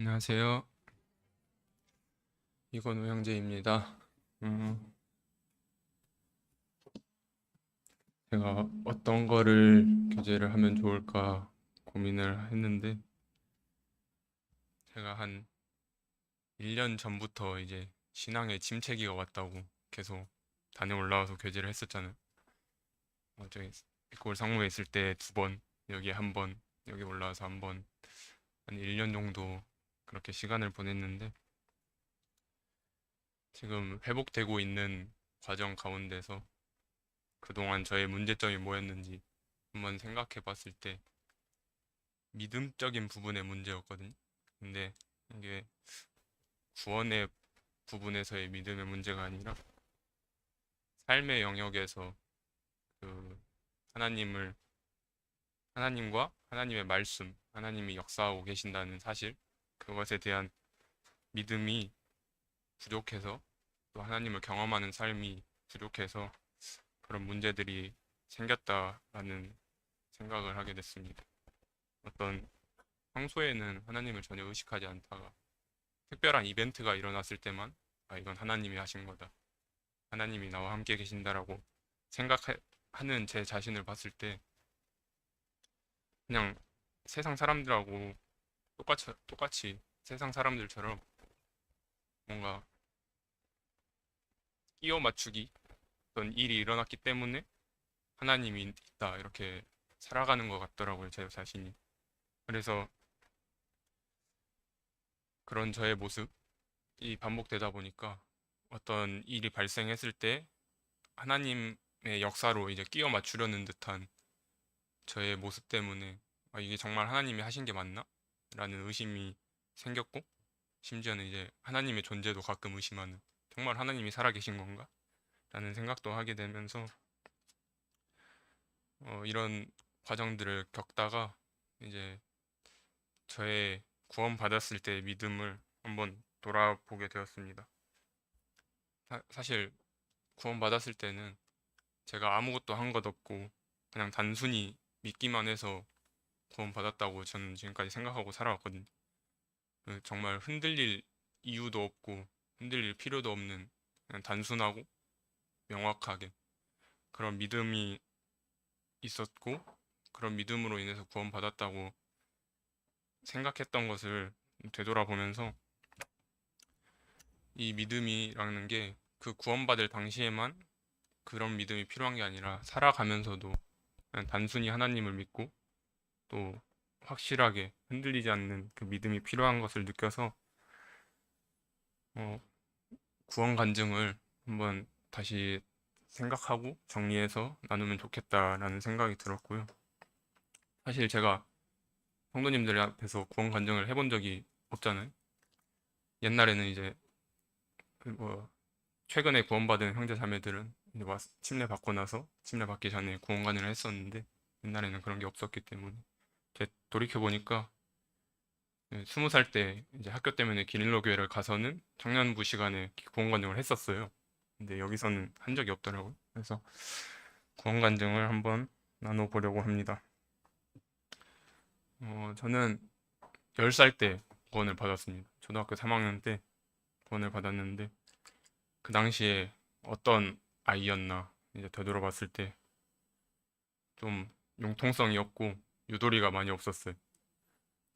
안녕하세요. 이건우 형제입니다. 음, 제가 어떤 거를 교재를 하면 좋을까 고민을 했는데, 제가 한 1년 전부터 이제 신앙에 침체기가 왔다고 계속 단에 올라와서 교제를 했었잖아요. 어, 저기 꼴 상무에 있을 때 두 번, 여기 한 번, 여기 올라와서 한 번, 한 1년 정도 그렇게 시간을 보냈는데 지금 회복되고 있는 과정 가운데서 그동안 저의 문제점이 뭐였는지 한번 생각해 봤을 때 믿음적인 부분의 문제였거든요. 근데 이게 구원의 부분에서의 믿음의 문제가 아니라 삶의 영역에서 그 하나님을 하나님과 하나님의 말씀, 하나님이 역사하고 계신다는 사실 그것에 대한 믿음이 부족해서 또 하나님을 경험하는 삶이 부족해서 그런 문제들이 생겼다라는 생각을 하게 됐습니다. 어떤 평소에는 하나님을 전혀 의식하지 않다가 특별한 이벤트가 일어났을 때만 아, 이건 하나님이 하신 거다. 하나님이 나와 함께 계신다라고 생각하는 제 자신을 봤을 때 그냥 세상 사람들하고 똑같이, 똑같이 세상 사람들처럼 뭔가 끼워 맞추기 어떤 일이 일어났기 때문에 하나님이 있다 이렇게 살아가는 것 같더라고요 제 자신이 그래서 그런 저의 모습이 반복되다 보니까 어떤 일이 발생했을 때 하나님의 역사로 이제 끼워 맞추려는 듯한 저의 모습 때문에 아, 이게 정말 하나님이 하신 게 맞나? 라는 의심이 생겼고 심지어는 이제 하나님의 존재도 가끔 의심하는 정말 하나님이 살아계신 건가? 라는 생각도 하게 되면서 어, 이런 과정들을 겪다가 이제 저의 구원받았을 때의 믿음을 한번 돌아보게 되었습니다. 사, 사실 구원받았을 때는 제가 아무것도 한 것 없고 그냥 단순히 믿기만 해서 구원받았다고 저는 지금까지 생각하고 살아왔거든요. 그 정말 흔들릴 이유도 없고 흔들릴 필요도 없는 그냥 단순하고 명확하게 그런 믿음이 있었고 그런 믿음으로 인해서 구원받았다고 생각했던 것을 되돌아보면서 이 믿음이라는 게 그 구원받을 당시에만 그런 믿음이 필요한 게 아니라 살아가면서도 단순히 하나님을 믿고 또 확실하게 흔들리지 않는 그 믿음이 필요한 것을 느껴서 어, 구원 간증을 한번 다시 생각하고 정리해서 나누면 좋겠다라는 생각이 들었고요. 사실 제가 성도님들 앞에서 구원 간증을 해본 적이 없잖아요. 옛날에는 이제 그뭐 최근에 구원받은 형제 자매들은 침례 받고 나서 침례 받기 전에 구원 간증을 했었는데 옛날에는 그런 게 없었기 때문에 제 돌이켜 보니까 네, 스무 살 때 이제 학교 때문에 기릴로 교회를 가서는 청년부 시간에 구원 간증을 했었어요. 근데 여기서는 한 적이 없더라고요. 그래서 구원 간증을 한번 나눠보려고 합니다. 어, 저는 10살 때 구원을 받았습니다. 초등학교 3학년 때 구원을 받았는데 그 당시에 어떤 아이였나 이제 되돌아봤을 때 좀 융통성이 없고 유도리가 많이 없었어요.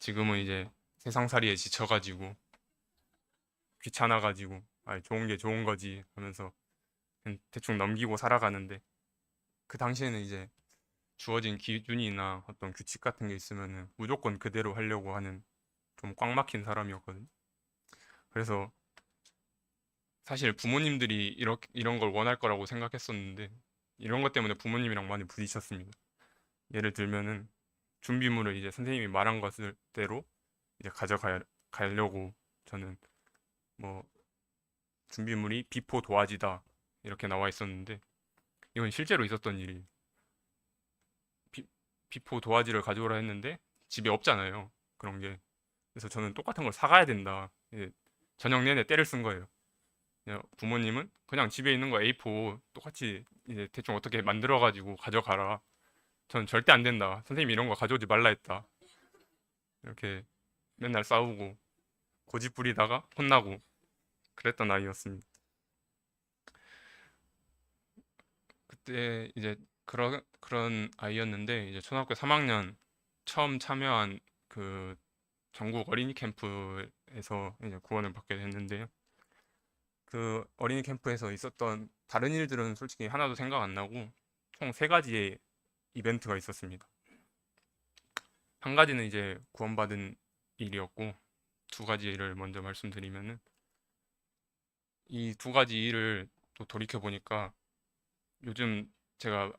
지금은 이제 세상살이에 지쳐가지고 귀찮아가지고 아 좋은 게 좋은 거지 하면서 대충 넘기고 살아가는데 그 당시에는 이제 주어진 기준이나 어떤 규칙 같은 게 있으면은 무조건 그대로 하려고 하는 좀 꽉 막힌 사람이었거든요. 그래서 사실 부모님들이 이렇게 이런 걸 원할 거라고 생각했었는데 이런 것 때문에 부모님이랑 많이 부딪혔습니다. 예를 들면은 준비물을 이제 선생님이 말한 것을 대로 이제 가져가려고 저는 뭐 준비물이 비포 도화지다 이렇게 나와 있었는데 이건 실제로 있었던 일이 비, 비포 도화지를 가져오라 했는데 집에 없잖아요. 그런 게. 그래서 저는 똑같은 걸 사가야 된다. 이제 저녁 내내 때를 쓴 거예요. 부모님은 그냥 집에 있는 거 A4 똑같이 이제 대충 어떻게 만들어 가지고 가져가라 저는 절대 안 된다 선생님이 이런 거 가져오지 말라 했다 이렇게 맨날 싸우고 고집 부리다가 혼나고 그랬던 아이였습니다. 그때 이제 그런 그런 아이였는데 이제 초등학교 3학년 처음 참여한 그 전국 어린이 캠프에서 이제 구원을 받게 됐는데요. 그 어린이 캠프에서 있었던 다른 일들은 솔직히 하나도 생각 안 나고 총 세 가지의 이벤트가 있었습니다. 한 가지는 이제 구원받은 일이었고 두 가지 일을 먼저 말씀드리면은 이 두 가지 일을 또 돌이켜 보니까 요즘 제가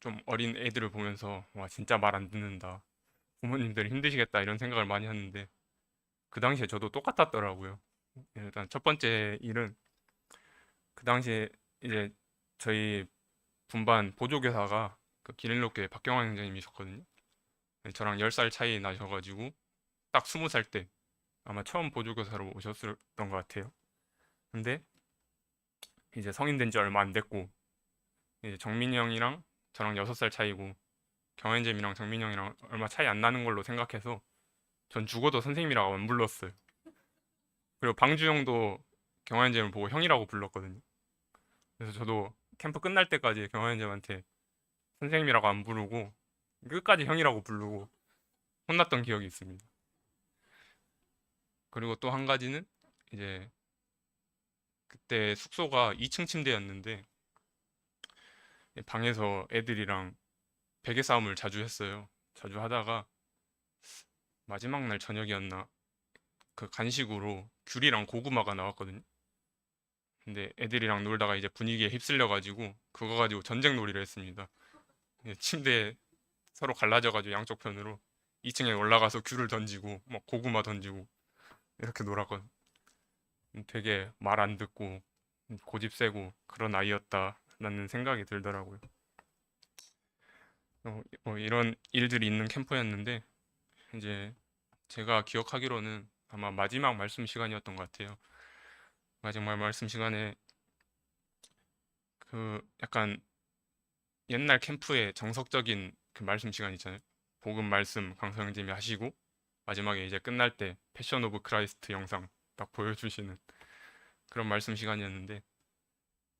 좀 어린 애들을 보면서 와 진짜 말 안 듣는다 부모님들이 힘드시겠다 이런 생각을 많이 하는데 그 당시에 저도 똑같았더라고요. 일단 첫 번째 일은 그 당시에 이제 저희 분반 보조교사가 그 기린로교의 박경환 선생님이셨거든요. 저랑 10살 차이 나셔가지고 딱 20살 때 아마 처음 보조교사로 오셨던 것 같아요. 근데 이제 성인 된 지 얼마 안 됐고 이제 정민이 형이랑 저랑 6살 차이고 경현잼이랑 정민이 형이랑 얼마 차이 안 나는 걸로 생각해서 전 죽어도 선생님이라고 안 불렀어요. 그리고 방주 형도 경환잼을 보고 형이라고 불렀거든요. 그래서 저도 캠프 끝날 때까지 경환잼한테 선생님이라고 안 부르고 끝까지 형이라고 부르고 혼났던 기억이 있습니다. 그리고 또 한 가지는 이제 그때 숙소가 2층 침대였는데 방에서 애들이랑 베개 싸움을 자주 했어요. 자주 하다가 마지막 날 저녁이었나 그 간식으로 귤이랑 고구마가 나왔거든요. 근데 애들이랑 놀다가 이제 분위기에 휩쓸려 가지고 그거 가지고 전쟁 놀이를 했습니다. 예, 침대에 서로 갈라져 가지고 양쪽 편으로 2층에 올라가서 귤을 던지고 막 고구마 던지고 이렇게 놀았거든. 되게 말 안 듣고 고집 세고 그런 아이였다라는 생각이 들더라고요. 어, 어, 이런 일들이 있는 캠프였는데 이제 제가 기억하기로는 아마 마지막 말씀 시간이었던 것 같아요. 마지막 말씀 시간에 그 약간 옛날 캠프의 정석적인 그 말씀 시간 있잖아요. 복음 말씀 강성님이 하시고 마지막에 이제 끝날 때 패션 오브 크라이스트 영상 딱 보여주시는 그런 말씀 시간이었는데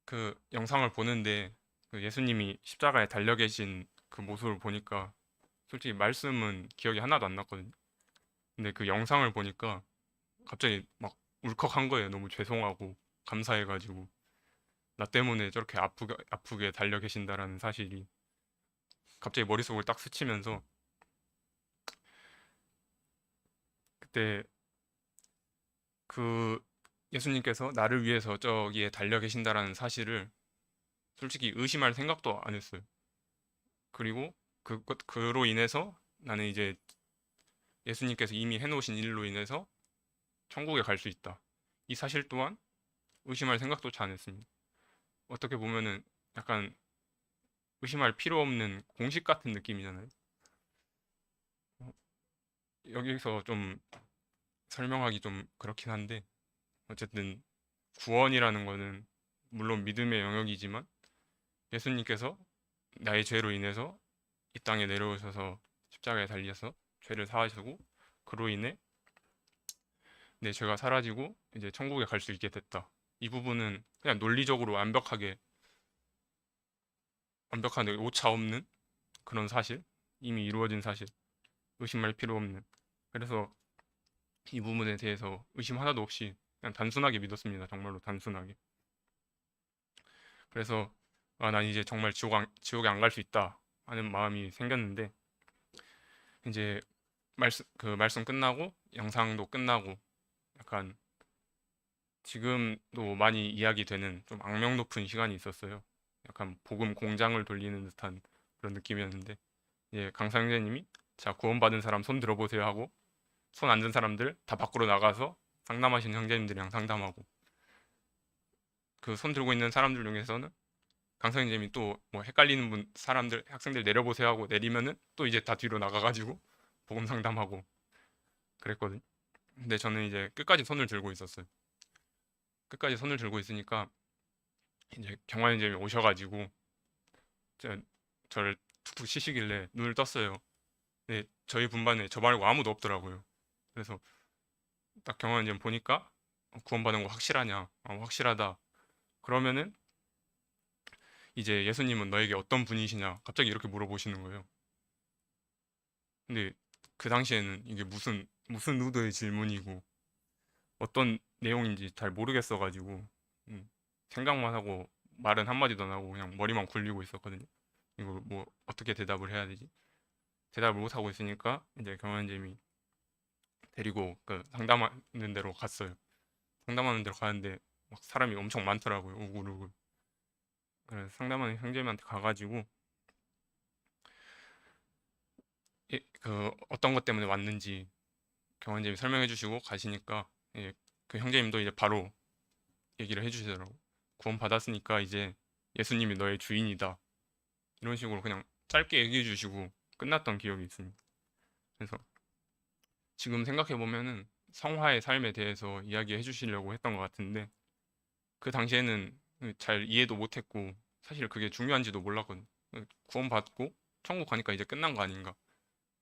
그 영상을 보는데 그 예수님이 십자가에 달려 계신 그 모습을 보니까 솔직히 말씀은 기억이 하나도 안 났거든요. 근데 그 영상을 보니까 갑자기 막 울컥한 거예요. 너무 죄송하고 감사해가지고 나 때문에 저렇게 아프게 아프게 달려 계신다라는 사실이 갑자기 머릿속을 딱 스치면서 그때 그 예수님께서 나를 위해서 저기에 달려 계신다라는 사실을 솔직히 의심할 생각도 안 했어요. 그리고 그 그로 인해서 나는 이제 예수님께서 이미 해놓으신 일로 인해서 천국에 갈 수 있다. 이 사실 또한 의심할 생각조차 안 했습니다. 어떻게 보면은 약간 의심할 필요 없는 공식 같은 느낌이잖아요. 어, 여기서 좀 설명하기 좀 그렇긴 한데 어쨌든 구원이라는 거는 물론 믿음의 영역이지만 예수님께서 나의 죄로 인해서 이 땅에 내려오셔서 십자가에 달려서 죄를 사하시고 그로 인해 내 죄가 사라지고 이제 천국에 갈 수 있게 됐다. 이 부분은 그냥 논리적으로 완벽하게 완벽한 오차 없는 그런 사실, 이미 이루어진 사실, 의심할 필요 없는. 그래서 이 부분에 대해서 의심 하나도 없이 그냥 단순하게 믿었습니다. 정말로 단순하게. 그래서 아, 난 이제 정말 지옥 안, 지옥에 안 갈 수 있다 하는 마음이 생겼는데 이제 말씀 그 말씀 끝나고 영상도 끝나고 약간 지금도 많이 이야기되는 좀 악명 높은 시간이 있었어요. 약간 복음 공장을 돌리는 듯한 그런 느낌이었는데 강사 형제님이 자 구원받은 사람 손 들어보세요 하고 손 안 든 사람들 다 밖으로 나가서 상담하신 형제님들이랑 상담하고 그 손 들고 있는 사람들 중에서는 강사 형제님이 또 뭐 헷갈리는 분 사람들 학생들 내려보세요 하고 내리면은 또 이제 다 뒤로 나가가지고 복음 상담하고 그랬거든. 근데 저는 이제 끝까지 손을 들고 있었어요. 끝까지 손을 들고 있으니까 이제 경환님이 오셔가지고 저, 저를 툭툭 치시길래 눈을 떴어요. 근데 저희 분반에 저 말고 아무도 없더라고요. 그래서 딱 경험을 보니까 어, 구원받은 거 확실하냐? 어, 확실하다. 그러면은 이제 예수님은 너에게 어떤 분이시냐? 갑자기 이렇게 물어보시는 거예요. 근데 그 당시에는 이게 무슨 무슨 의도의 질문이고 어떤 내용인지 잘 모르겠어가지고 음, 생각만 하고 말은 한마디도 안 하고 그냥 머리만 굴리고 있었거든요. 이거 뭐 어떻게 대답을 해야 되지? 대답을 못 하고 있으니까 이제 경환쌤이 데리고 그 상담하는 데로 갔어요. 상담하는 데로 가는데 막 사람이 엄청 많더라고요. 우글우글. 그래서 상담하는 형제님한테 가가지고 예, 그 어떤 것 때문에 왔는지 경환쌤이 설명해 주시고 가시니까 예, 그 형제님도 이제 바로 얘기를 해주시더라고. 구원 받았으니까 이제 예수님이 너의 주인이다. 이런 식으로 그냥 짧게 얘기해 주시고 끝났던 기억이 있습니다. 그래서 지금 생각해 보면은 성화의 삶에 대해서 이야기해 주시려고 했던 것 같은데 그 당시에는 잘 이해도 못했고 사실 그게 중요한지도 몰랐거든요. 구원 받고 천국 가니까 이제 끝난 거 아닌가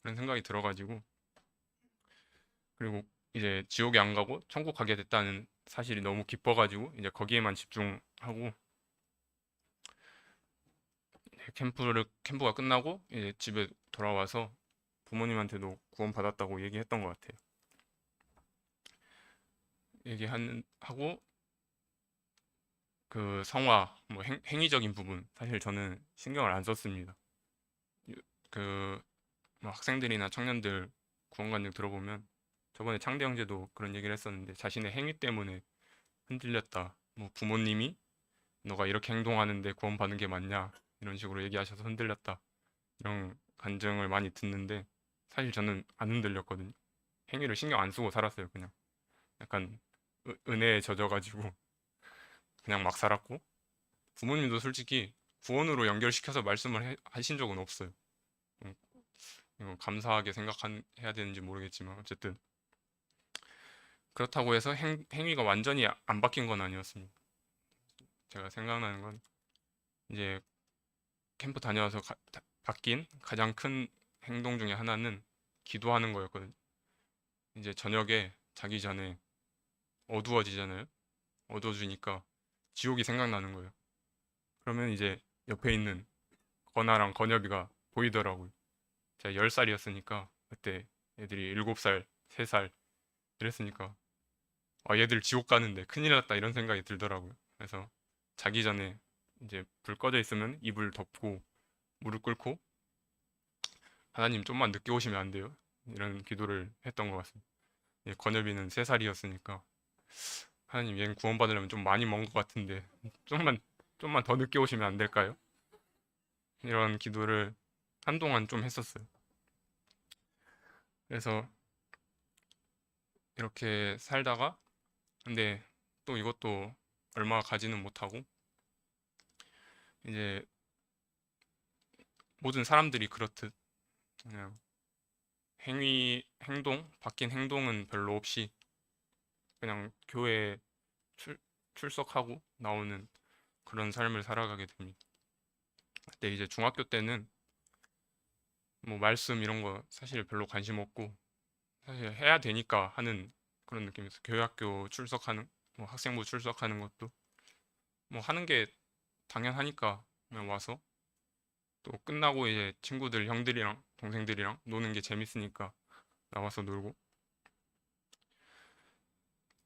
그런 생각이 들어가지고 그리고 이제 지옥에 안 가고 천국 가게 됐다는 사실이 너무 기뻐가지고 이제 거기에만 집중하고 캠프를 캠프가 끝나고 이제 집에 돌아와서 부모님한테도 구원 받았다고 얘기했던 것 같아요. 얘기하는 하고 그 성화 뭐 행, 행위적인 부분 사실 저는 신경을 안 썼습니다. 그 뭐 학생들이나 청년들 구원관들 들어보면 저번에 창대 형제도 그런 얘기를 했었는데 자신의 행위 때문에 흔들렸다. 뭐 부모님이 너가 이렇게 행동하는데 구원받는 게 맞냐 이런 식으로 얘기하셔서 흔들렸다. 이런 간증을 많이 듣는데 사실 저는 안 흔들렸거든요. 행위를 신경 안 쓰고 살았어요. 그냥 약간 은- 은혜에 젖어가지고 그냥 막 살았고 부모님도 솔직히 구원으로 연결시켜서 말씀을 해- 하신 적은 없어요. 음, 감사하게 생각해야 되는지 모르겠지만 어쨌든 그렇다고 해서 행, 행위가 완전히 안 바뀐 건 아니었습니다. 제가 생각나는 건 이제 캠프 다녀와서 가- 다- 바뀐 가장 큰 행동 중에 하나는 기도하는 거였거든요. 이제 저녁에 자기 전에 어두워지잖아요. 어두워지니까 지옥이 생각나는 거예요. 그러면 이제 옆에 있는 건아랑 건엽이가 보이더라고요. 제가 10살이었으니까 그때 애들이 7살, 3살 이랬으니까 아 얘들 지옥 가는데 큰일 났다 이런 생각이 들더라고요. 그래서 자기 전에 이제 불 꺼져 있으면 이불 덮고 무릎 꿇고 하나님 좀만 늦게 오시면 안 돼요. 이런 기도를 했던 것 같습니다. 예, 건엽이는 3살이었으니까 하나님 얘는 구원받으려면 좀 많이 먼 것 같은데 좀만 좀만 더 늦게 오시면 안 될까요? 이런 기도를 한동안 좀 했었어요. 그래서 이렇게 살다가 근데 또 이것도 얼마 가지는 못하고 이제 모든 사람들이 그렇듯 그냥 행위 행동 바뀐 행동은 별로 없이 그냥 교회 출, 출석하고 나오는 그런 삶을 살아가게 됩니다. 그때 이제 중학교 때는 뭐 말씀 이런 거 사실 별로 관심 없고 사실 해야 되니까 하는 그런 느낌이었어요. 교회학교 출석하는 뭐 학생부 출석하는 것도 뭐 하는 게 당연하니까 그냥 와서 또 끝나고 이제 친구들 형들이랑 동생들이랑 노는 게 재밌으니까 나와서 놀고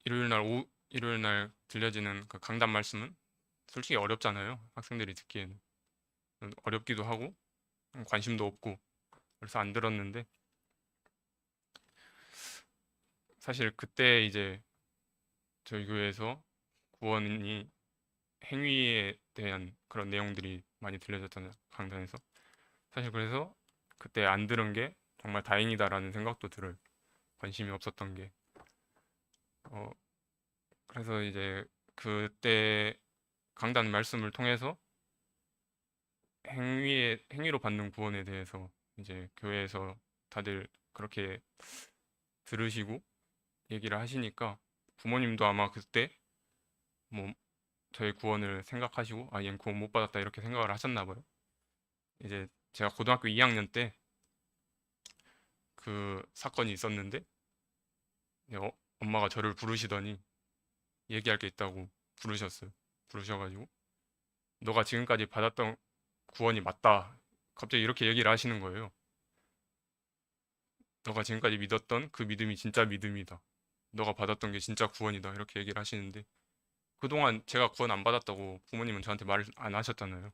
일요일 날 오후 일요일 날 들려지는 그 강단 말씀은 솔직히 어렵잖아요. 학생들이 듣기에는 어렵기도 하고 관심도 없고 그래서 안 들었는데 사실 그때 이제 저희 교회에서 구원이 행위에 대한 그런 내용들이 많이 들려졌잖아요. 강단에서. 사실 그래서 그때 안 들은 게 정말 다행이다라는 생각도 들어요. 관심이 없었던 게. 어, 그래서 이제 그때 강단 말씀을 통해서 행위에, 행위로 받는 구원에 대해서 이제 교회에서 다들 그렇게 들으시고 얘기를 하시니까 부모님도 아마 그때 뭐 저의 구원을 생각하시고 아 얘는 구원 못 받았다 이렇게 생각을 하셨나 봐요. 이제 제가 고등학교 2학년 때 그 사건이 있었는데 어, 엄마가 저를 부르시더니 얘기할 게 있다고 부르셨어요. 부르셔가지고 너가 지금까지 받았던 구원이 맞다. 갑자기 이렇게 얘기를 하시는 거예요. 너가 지금까지 믿었던 그 믿음이 진짜 믿음이다. 너가 받았던 게 진짜 구원이다. 이렇게 얘기를 하시는데 그동안 제가 구원 안 받았다고 부모님은 저한테 말을 안 하셨잖아요.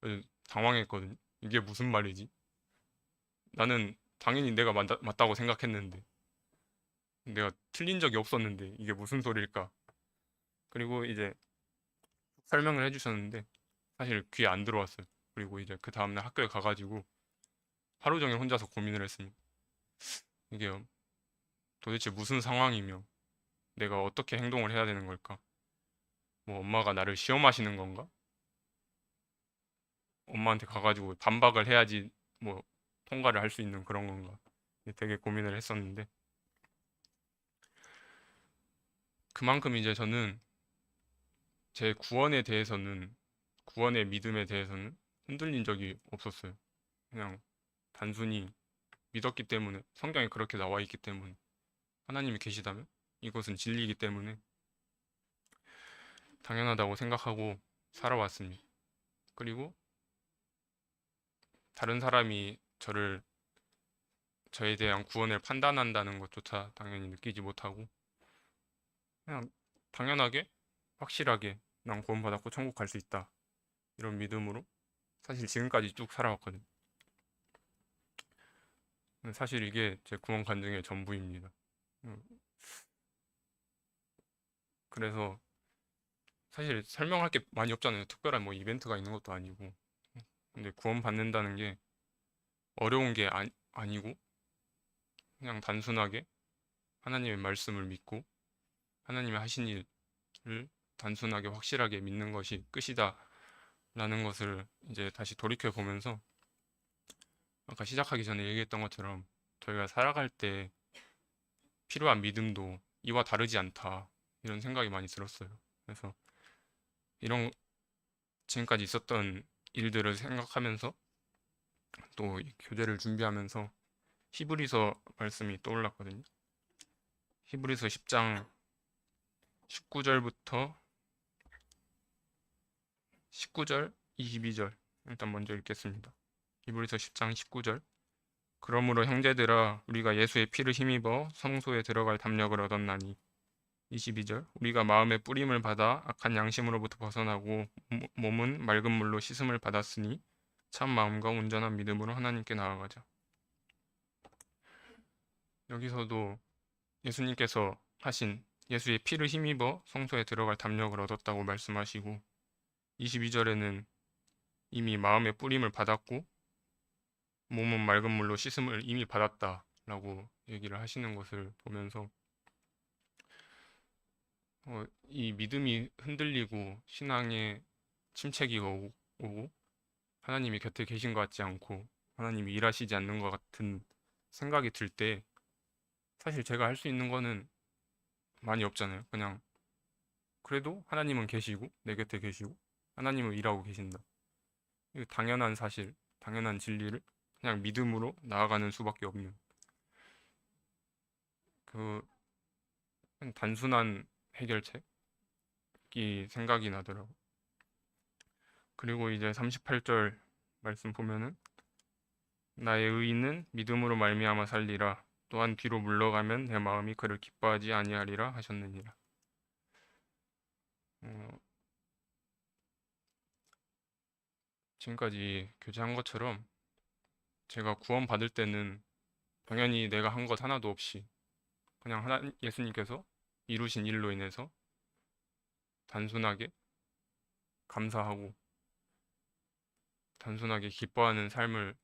그래서 당황했거든요. 이게 무슨 말이지? 나는 당연히 내가 맞다, 맞다고 생각했는데 내가 틀린 적이 없었는데 이게 무슨 소리일까? 그리고 이제 설명을 해주셨는데 사실 귀에 안 들어왔어요. 그리고 이제 그 다음날 학교에 가가지고 하루 종일 혼자서 고민을 했습니다. 이게 도대체 무슨 상황이며 내가 어떻게 행동을 해야 되는 걸까? 뭐 엄마가 나를 시험하시는 건가? 엄마한테 가가지고 반박을 해야지 뭐 통과를 할 수 있는 그런 건가? 되게 고민을 했었는데 그만큼 이제 저는 제 구원에 대해서는 구원의 믿음에 대해서는 흔들린 적이 없었어요. 그냥 단순히 믿었기 때문에 성경에 그렇게 나와 있기 때문에 하나님이 계시다면 이것은 진리이기 때문에 당연하다고 생각하고 살아왔습니다. 그리고 다른 사람이 저를 저에 대한 구원을 판단한다는 것조차 당연히 느끼지 못하고 그냥 당연하게 확실하게 난 구원받았고 천국 갈 수 있다 이런 믿음으로 사실 지금까지 쭉 살아왔거든요. 사실 이게 제 구원 간증의 전부입니다. 음. 그래서 사실 설명할 게 많이 없잖아요. 특별한 뭐 이벤트가 있는 것도 아니고. 근데 구원 받는다는 게 어려운 게 아니, 아니고 그냥 단순하게 하나님의 말씀을 믿고 하나님이 하신 일을 단순하게 확실하게 믿는 것이 끝이다 라는 것을 이제 다시 돌이켜 보면서 아까 시작하기 전에 얘기했던 것처럼 저희가 살아갈 때 필요한 믿음도 이와 다르지 않다 이런 생각이 많이 들었어요. 그래서 이런 지금까지 있었던 일들을 생각하면서 또 교재를 준비하면서 히브리서 말씀이 떠올랐거든요. 히브리서 10장 19절부터 19절, 22절 일단 먼저 읽겠습니다. 히브리서 10장 19절 그러므로 형제들아 우리가 예수의 피를 힘입어 성소에 들어갈 담력을 얻었나니 22절 우리가 마음의 뿌림을 받아 악한 양심으로부터 벗어나고 몸은 맑은 물로 씻음을 받았으니 참 마음과 온전한 믿음으로 하나님께 나아가자. 여기서도 예수님께서 하신 예수의 피를 힘입어 성소에 들어갈 담력을 얻었다고 말씀하시고 22절에는 이미 마음의 뿌림을 받았고 몸은 맑은 물로 씻음을 이미 받았다라고 얘기를 하시는 것을 보면서 어, 이 믿음이 흔들리고 신앙에 침체기 오고, 오고 하나님이 곁에 계신 것 같지 않고 하나님이 일하시지 않는 것 같은 생각이 들 때 사실 제가 할 수 있는 거는 많이 없잖아요. 그냥 그래도 하나님은 계시고 내 곁에 계시고 하나님은 일하고 계신다. 이 당연한 사실, 당연한 진리를 그냥 믿음으로 나아가는 수밖에 없는 그 단순한 해결책이 생각이 나더라고. 그리고 이제 38절 말씀 보면은 나의 의인은 믿음으로 말미암아 살리라 또한 뒤로 물러가면 내 마음이 그를 기뻐하지 아니하리라 하셨느니라. 어, 지금까지 교제한 것처럼 제가 구원 받을 때는 당연히 내가 한 것 하나도 없이 그냥 하나 예수님께서 이루신 일로 인해서 단순하게 감사하고 단순하게 기뻐하는 삶을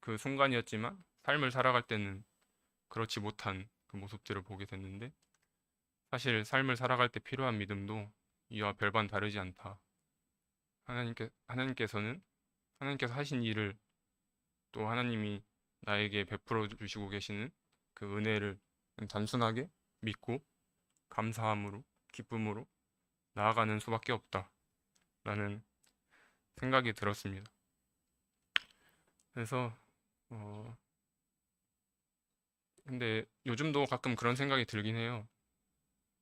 그 순간이었지만 삶을 살아갈 때는 그렇지 못한 그 모습들을 보게 됐는데 사실 삶을 살아갈 때 필요한 믿음도 이와 별반 다르지 않다. 하나님께 하나님께서는 하나님께서 하신 일을 또 하나님이 나에게 베풀어 주시고 계시는 그 은혜를 단순하게 믿고 감사함으로 기쁨으로 나아가는 수밖에 없다 라는 생각이 들었습니다. 그래서 어 근데 요즘도 가끔 그런 생각이 들긴 해요.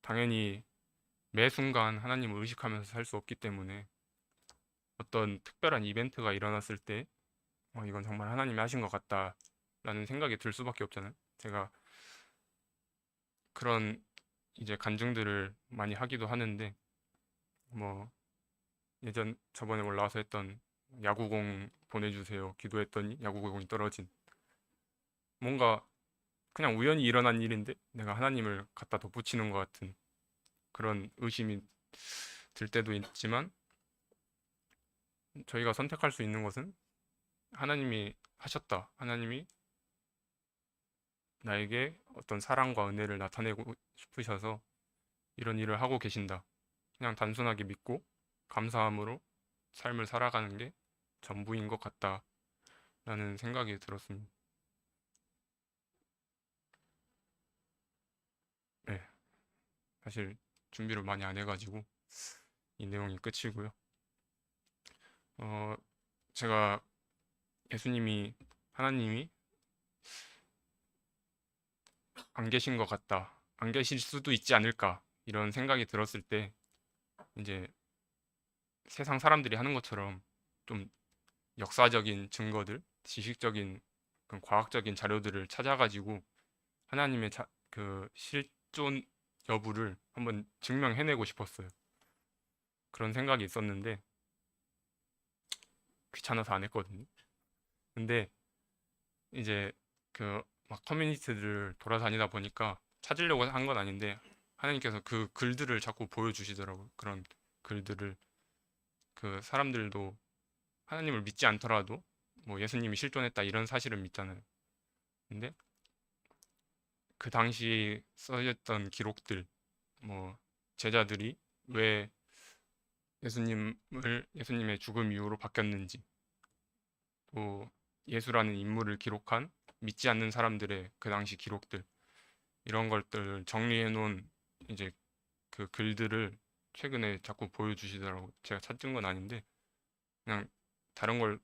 당연히 매 순간 하나님을 의식하면서 살 수 없기 때문에 어떤 특별한 이벤트가 일어났을 때 어, 이건 정말 하나님이 하신 것 같다라는 생각이 들 수밖에 없잖아요. 제가 그런 이제 간증들을 많이 하기도 하는데 뭐 예전 저번에 올라와서 했던 야구공 보내주세요 기도했더니 야구공이 떨어진 뭔가 그냥 우연히 일어난 일인데 내가 하나님을 갖다 덧붙이는 것 같은 그런 의심이 들 때도 있지만 저희가 선택할 수 있는 것은 하나님이 하셨다. 하나님이 나에게 어떤 사랑과 은혜를 나타내고 싶으셔서 이런 일을 하고 계신다. 그냥 단순하게 믿고 감사함으로 삶을 살아가는 게 전부인 것 같다 라는 생각이 들었습니다. 네, 사실 준비를 많이 안 해가지고 이 내용이 끝이고요. 어, 제가 예수님이 하나님이 안 계신 것 같다. 안 계실 수도 있지 않을까. 이런 생각이 들었을 때 이제 세상 사람들이 하는 것처럼 좀 역사적인 증거들, 지식적인 그런 과학적인 자료들을 찾아가지고 하나님의 자, 그 실존 여부를 한번 증명해내고 싶었어요. 그런 생각이 있었는데 귀찮아서 안 했거든요. 근데 이제 그 막 커뮤니티들을 돌아다니다 보니까 찾으려고 한 건 아닌데 하나님께서 그 글들을 자꾸 보여주시더라고요. 그런 글들을 그 사람들도 하나님을 믿지 않더라도 뭐 예수님이 실존했다 이런 사실은 믿잖아요. 근데 그 당시 써졌던 기록들 뭐 제자들이 왜 예수님을 예수님의 죽음 이후로 바뀌었는지 또 예수라는 인물을 기록한 믿지 않는 사람들의 그 당시 기록들 이런 것들 정리해 놓은 이제 그 글들을 최근에 자꾸 보여주시더라고. 제가 찾은 건 아닌데 그냥 다른 걸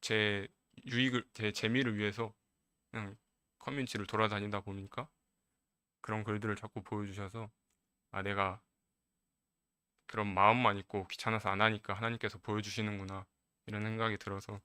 제 유익을 제 재미를 위해서 그냥 커뮤니티를 돌아다니다 보니까 그런 글들을 자꾸 보여주셔서 아 내가 그런 마음만 있고 귀찮아서 안 하니까 하나님께서 보여주시는구나 이런 생각이 들어서